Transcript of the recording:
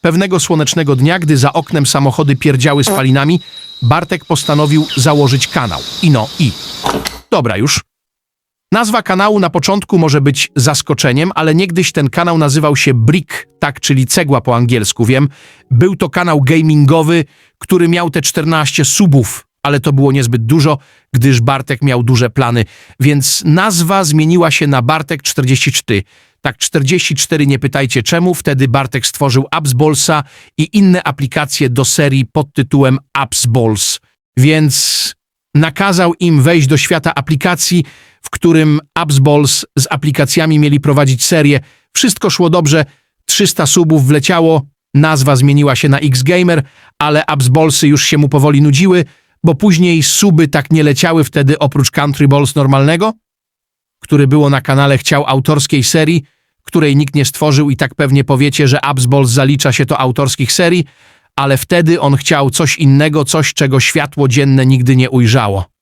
Pewnego słonecznego dnia, gdy za oknem samochody pierdziały spalinami, Bartek postanowił założyć kanał. I no i. Dobra już. Nazwa kanału na początku może być zaskoczeniem, ale niegdyś ten kanał nazywał się Brick, tak, czyli cegła po angielsku, wiem. Był to kanał gamingowy, który miał te 14 subów, ale to było niezbyt dużo, gdyż Bartek miał duże plany, więc nazwa zmieniła się na Bartek 44. Tak, 44 nie pytajcie czemu, wtedy Bartek stworzył Appsballsa i inne aplikacje do serii pod tytułem Appsballs, więc nakazał im wejść do świata aplikacji, w którym Appsballs z aplikacjami mieli prowadzić serię. Wszystko szło dobrze, 300 subów wleciało, nazwa zmieniła się na X-Gamer, ale Appsballsy już się mu powoli nudziły, bo później suby tak nie leciały wtedy oprócz Country Balls normalnego, który było na kanale chciał autorskiej serii, której nikt nie stworzył i tak pewnie powiecie, że Appsballs zalicza się do autorskich serii, ale wtedy on chciał coś innego, coś czego światło dzienne nigdy nie ujrzało.